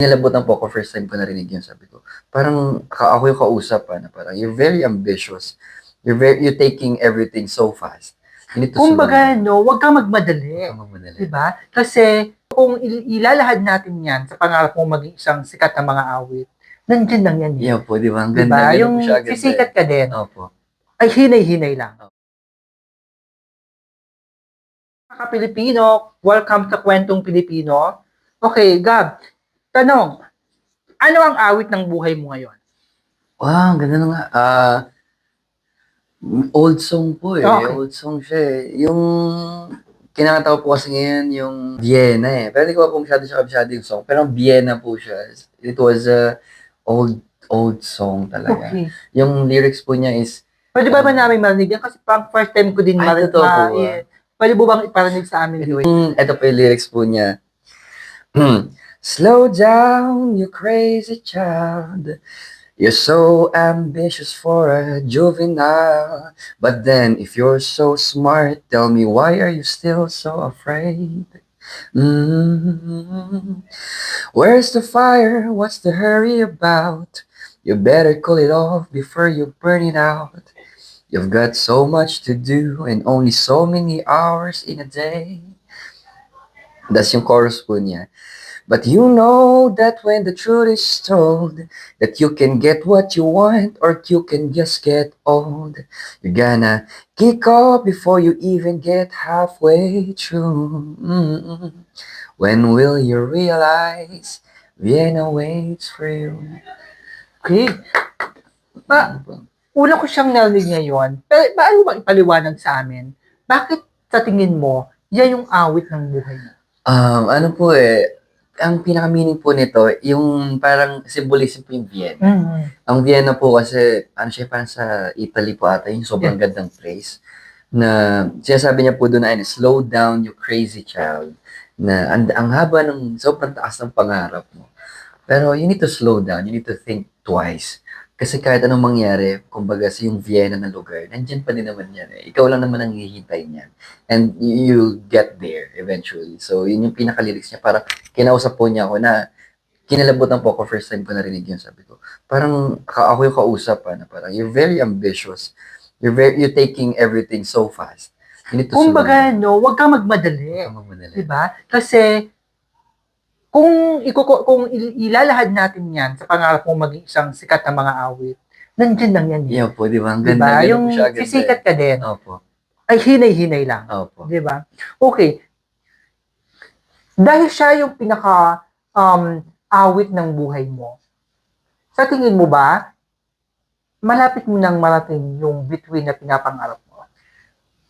Nilabutan po ako first time ko narinig yun, sabi ko. Parang ako yung kausap, na parang you're very ambitious. You're very, you're taking everything so fast. You need to Kumbaga, slow no, huwag kang magmadali. Huwag kang magmadali. Diba? Kasi kung il- ilalahad natin yan sa pangarap mong maging isang sikat na mga awit, nandyan lang yan. Eh. Yeah po, di ba? Ang diba? ganda. Ganun Yung po siya agad. sisikat ka din, eh. Opo. ay hinay-hinay lang. Mga Pilipino, welcome sa Kwentong Pilipino. Okay, Gab, tanong, ano ang awit ng buhay mo ngayon? Wow, ang ganda na nga. Ah, old song po eh. Okay. Old song siya eh. Yung kinakanta ko po kasi ngayon yung Vienna eh. Pero hindi ko pa po masyado siya kabisado yung song. Pero ang Vienna po siya. It was a old, old song talaga. Okay. Yung lyrics po niya is, Pwede ba ba namin marinig yan? Kasi pang first time ko din Ay, marinig. totoo po, ma- eh, Pwede mo bang iparinig sa amin? Ito po yung lyrics po niya. Slow down, you crazy child. You're so ambitious for a juvenile. But then, if you're so smart, tell me why are you still so afraid? Mm. Where's the fire? What's the hurry about? You better cool it off before you burn it out. You've got so much to do and only so many hours in a day. That's yung chorus po niya. But you know that when the truth is told, that you can get what you want or you can just get old. You're gonna kick off before you even get halfway through. Mm-mm. When will you realize Vienna waits for you? Okay. Ba, una ko siyang narinig ngayon. Pero paano ba ipaliwanag sa amin? Bakit sa tingin mo, yan yung awit ng buhay mo? Um, ano po eh, ang pinaka-meaning po nito, yung parang symbolism po yung Vienna. Mm. Ang Vienna po kasi, ano siya, parang sa Italy po ata, yung sobrang gandang place. Na, sinasabi niya po doon na, slow down, you crazy child. Na, ang, ang haba ng, sobrang taas ng pangarap mo. Pero you need to slow down, you need to think twice. Kasi kahit anong mangyari, kumbaga sa yung Vienna na lugar, nandyan pa din naman yan eh. Ikaw lang naman ang hihintay niyan. And you- you'll get there eventually. So, yun yung pinaka-lyrics niya. Para kinausap po niya ako na, kinalabutan po ako first time ko narinig yun. Sabi ko, parang ka- ako yung kausap pa na parang you're very ambitious. You're very, you're taking everything so fast. Kumbaga, no, huwag kang magmadali. Huwag kang magmadali. Diba? Kasi, kung, ikuko, kung il- ilalahad natin yan sa pangarap mong maging isang sikat na mga awit, nandyan lang yan. Eh. Yeah po, di ba? Ang Diba? ganda. Ganun Yung siya agad. sisikat ka din, eh. Opo. ay hinay-hinay lang. Opo. Di ba? Okay. Dahil siya yung pinaka um, awit ng buhay mo, sa tingin mo ba, malapit mo nang marating yung between na pinapangarap mo?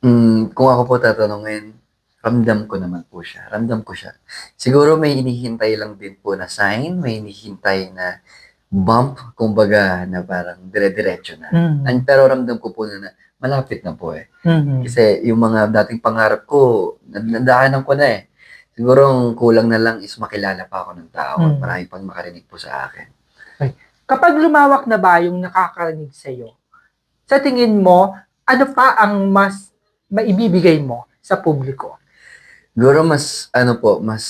Mm, kung ako po tatanungin, ramdam ko naman po siya. Ramdam ko siya. Siguro may inihintay lang din po na sign, may inihintay na bump, kumbaga, na parang dire-diretso na. Mm. An- Pero ramdam ko po na, na malapit na po eh. Mhm. Kasi yung mga dating pangarap ko, nandaanan ko na eh. Siguro ang kulang na lang is makilala pa ako ng tao at Mm. marami pang makarinig po sa akin. Kapag lumawak na ba yung nakakarinig sa iyo, sa tingin mo, ano pa ang mas maibibigay mo sa publiko? Siguro mas, ano po, mas,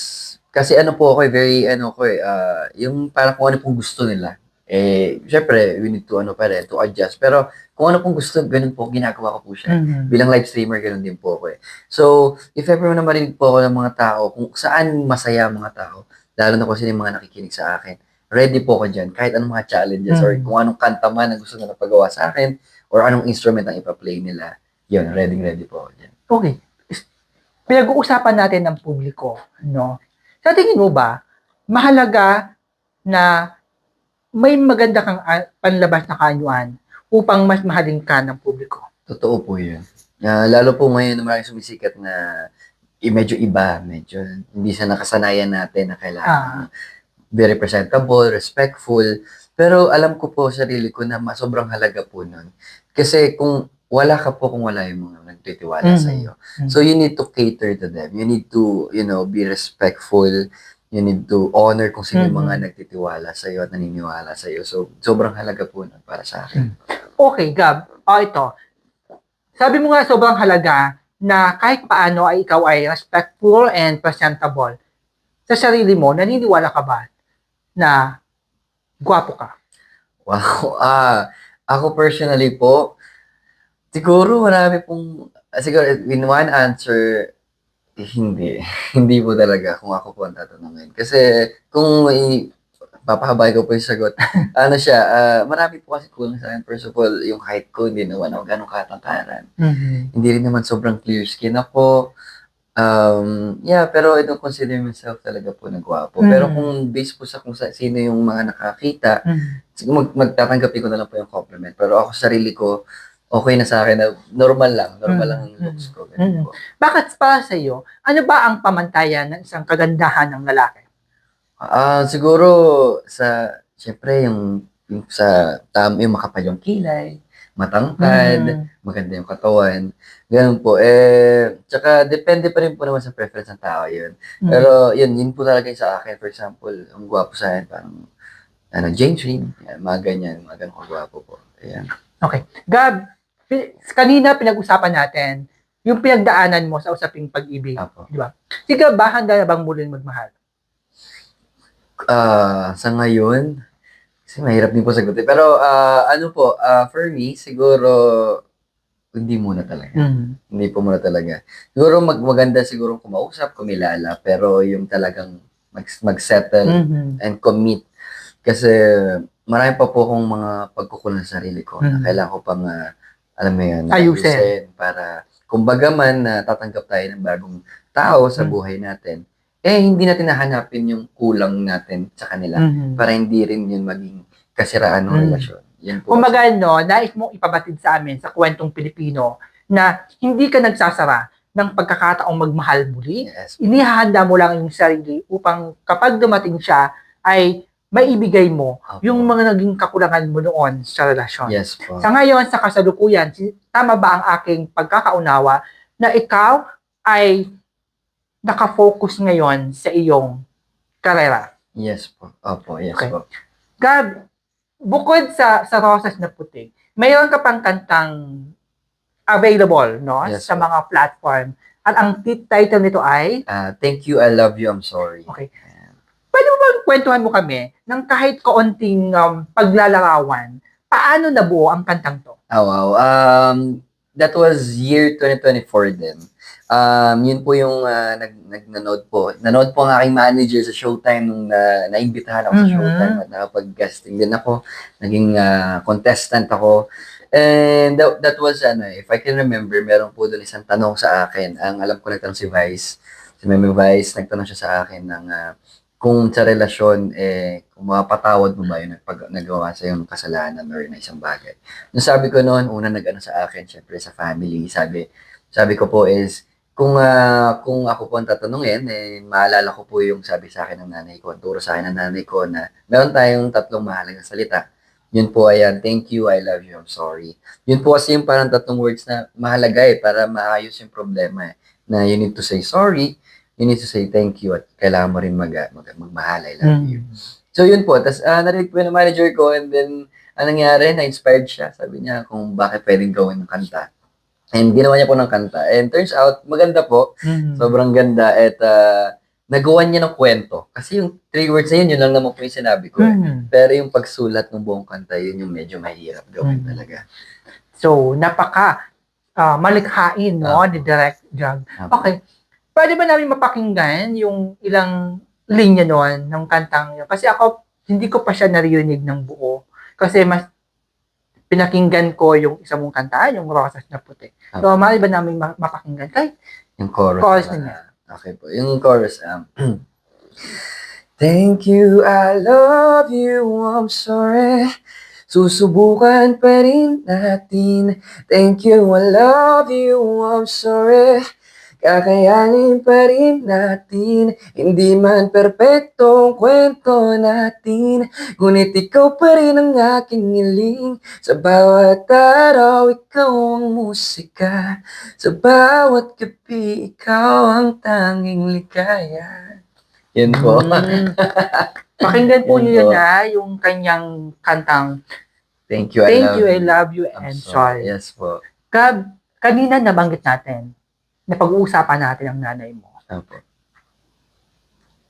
kasi ano po ako eh, very, ano ko eh, ah, yung parang kung ano pong gusto nila. Eh, syempre, we need to, ano pa rin, to adjust. Pero, kung ano pong gusto, ganun po, ginagawa ko po siya. Mhm. Bilang live streamer, ganun din po ako eh. So, if ever na marinig po ako ng mga tao, kung saan masaya ang mga tao, lalo na sino yung mga nakikinig sa akin, ready po ako dyan. Kahit anong mga challenges or Mm. kung anong kanta man ang gusto nila pagawa sa akin or anong instrument ang ipa-play nila, yun, ready ready po ako dyan. Okay. Pinag-uusapan natin ng publiko, no? Sa tingin mo ba, mahalaga na may maganda kang ah, panlabas na kanyuan upang mas mahalin ka ng publiko? Totoo po yun. Ah, lalo po ngayon na maraming sumisikat na eh, medyo iba, medyo hindi sa nakasanayan natin na kailangan Ah. very presentable, respectful. Pero alam ko po sarili ko na mas sobrang halaga po nun. Kasi kung wala ka po kung wala yung mga nagtitiwala sa Mhm. iyo. So you need to cater to them. You need to, you know, be respectful. You need to honor kung sino Mhm. mga nagtitiwala sa iyo at naniniwala sa iyo. So sobrang halaga po nun para sa akin. Okay, Gab. O ito. Sabi mo nga sobrang halaga na kahit paano ay ikaw ay respectful and presentable. Sa sarili mo, naniniwala ka ba na gwapo ka? Wow. Ah, ako personally po, siguro marami pong, ah, siguro in one answer, eh, hindi. hindi po talaga kung ako po ang tatanungin. Kasi kung may papahabay ko po yung sagot, ano siya, ah, marami po kasi kulang sa akin. First of all, yung height ko, hindi naman ako ganong katangkaran. Hindi rin naman sobrang clear skin ako. Um, yeah, pero I don't consider myself talaga po na gwapo. Pero Mm. kung based po sa kung sa, sino yung mga nakakita, Mhm. Siguro mag, magtatanggapin ko na lang po yung compliment. Pero ako sa sarili ko, okay na sa akin na normal lang. Normal Mm, lang ang looks ko. mm. Ganun po. Bakit para sa iyo, ano ba ang pamantayan ng isang kagandahan ng lalaki? Ah, siguro sa, syempre, yung, yung sa, tam, yung makapal yung kilay, matangkad, Mm. maganda yung katawan. Ganun po. Eh, tsaka depende pa rin po naman sa preference ng tao yun. Mm. Pero yun, yun po talaga yung sa akin. For example, ang gwapo sa akin, parang, ano, James yan, mga ganyan, mga ganun kagwapo po. Ayan. Okay. Gab, kanina pinag-usapan natin yung pinagdaanan mo sa usaping pag-ibig. Apo. Si Gab ba, handa na bang muling magmahal? Ah, sa ngayon, kasi mahirap din po sagutin. Pero ah, ano po, ah, for me, siguro hindi muna talaga. Mm. Hindi po muna talaga. Siguro mag maganda siguro kumausap, kumilala, pero yung talagang mag mag-settle Mhm. and commit. Kasi marami pa po akong mga pagkukulang sa sarili ko na Mm. kailangan ko pang ah, alam mo yun, Ayusin. para kumbaga man na tatanggap tayo ng bagong tao sa Mm. buhay natin, eh hindi natin nahanapin yung kulang natin sa kanila Mhm. para hindi rin yun maging kasiraan ng Mm. relasyon. Yan po. Kumbaga, no, nais mong ipabatid sa amin sa kwentong Pilipino na hindi ka nagsasara ng pagkakataong magmahal muli. Yes. Inihahanda mo lang yung sarili upang kapag dumating siya ay maibigay mo Opo. yung mga naging kakulangan mo noon sa relasyon. Yes po. Sa ngayon, sa kasalukuyan, tama ba ang aking pagkakaunawa na ikaw ay nakafocus ngayon sa iyong karera? Yes po. Opo, yes Okay. po. Gab, bukod sa sa Rosas na Puti, mayroon ka pang kantang available no Yes, sa po. mga platform. At ang tit- title nito ay, Ah, thank you, I love you, I'm sorry. Okay. Pwede mo bang kwentuhan mo kami ng kahit kaunting um, paglalarawan, paano nabuo ang kantang to? Oh, wow. Um, that was year 2024 din. Um, yun po yung uh, nag, nag nanood po. Nanood po ang aking manager sa Showtime nung na, naimbitahan ako sa Mhm. Showtime at nakapag-guesting din ako. Naging ah, contestant ako. And that, that was, ano, if I can remember, meron po doon isang tanong sa akin. Ang alam ko nagtanong si Vice. Si Meme Vice, nagtanong siya sa akin ng ah, kung sa relasyon, eh, kung mapatawad mo ba yung nagpag, nagawa sa yung kasalanan or na isang bagay. Nung sabi ko noon, una nag-ano sa akin, syempre sa family, sabi, sabi ko po is, kung ah, kung ako po ang tatanungin, eh, maalala ko po yung sabi sa akin ng nanay ko, turo sa akin ng nanay ko na meron tayong tatlong mahalagang salita. Yun po ayan, thank you, I love you, I'm sorry. Yun po kasi yung parang tatlong words na mahalaga eh, para maayos yung problema eh. Na you need to say sorry, you need to say thank you, at kailangan mo rin mag, mag, magmahal, I love you. So yun po, tapos uh, narinig po yun ng manager ko and then anong nangyari, na-inspired siya. Sabi niya kung bakit pwedeng gawin ng kanta. And ginawa niya po ng kanta. And turns out, maganda po. Mhm. Sobrang ganda. At uh, nagawa niya ng kwento. Kasi yung three words na yun, yun lang naman po yung sinabi ko. eh. Mhm. Pero yung pagsulat ng buong kanta, yun yung medyo mahirap gawin Mhm. talaga. So, napaka ah, malikhain, no, Apo. ni Direct Jug. Apo. Okay. Pwede ba namin mapakinggan yung ilang linya noon ng kantang yun? Kasi ako, hindi ko pa siya naririnig ng buo. Kasi mas pinakinggan ko yung isa mong kanta, yung Rosas na Puti. So, maaari ba namin ma- mapakinggan? Kahit Yung chorus. Chorus na niya. Okay po. Yung chorus. Um, Thank you, I love you, I'm sorry. Susubukan pa rin natin. Thank you, I love you, I'm sorry. Kakayanin pa rin natin. Hindi man perpektong kwento natin. Ngunit ikaw pa rin ang aking hiling. Sa bawat araw, ikaw ang musika. Sa bawat gabi, ikaw ang tanging ligaya. Yan po. Mm. Pakinggan po niyo yun ha, yung kanyang kantang Thank you, I Thank love you, I love you, I'm and sorry. Yes po. Gab, kanina nabanggit natin na pag-uusapan natin ang nanay mo. Opo.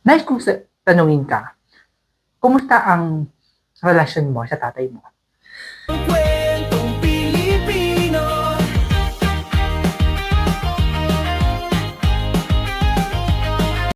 Nice kong sa- tanungin ka, kumusta ang relasyon mo sa tatay mo?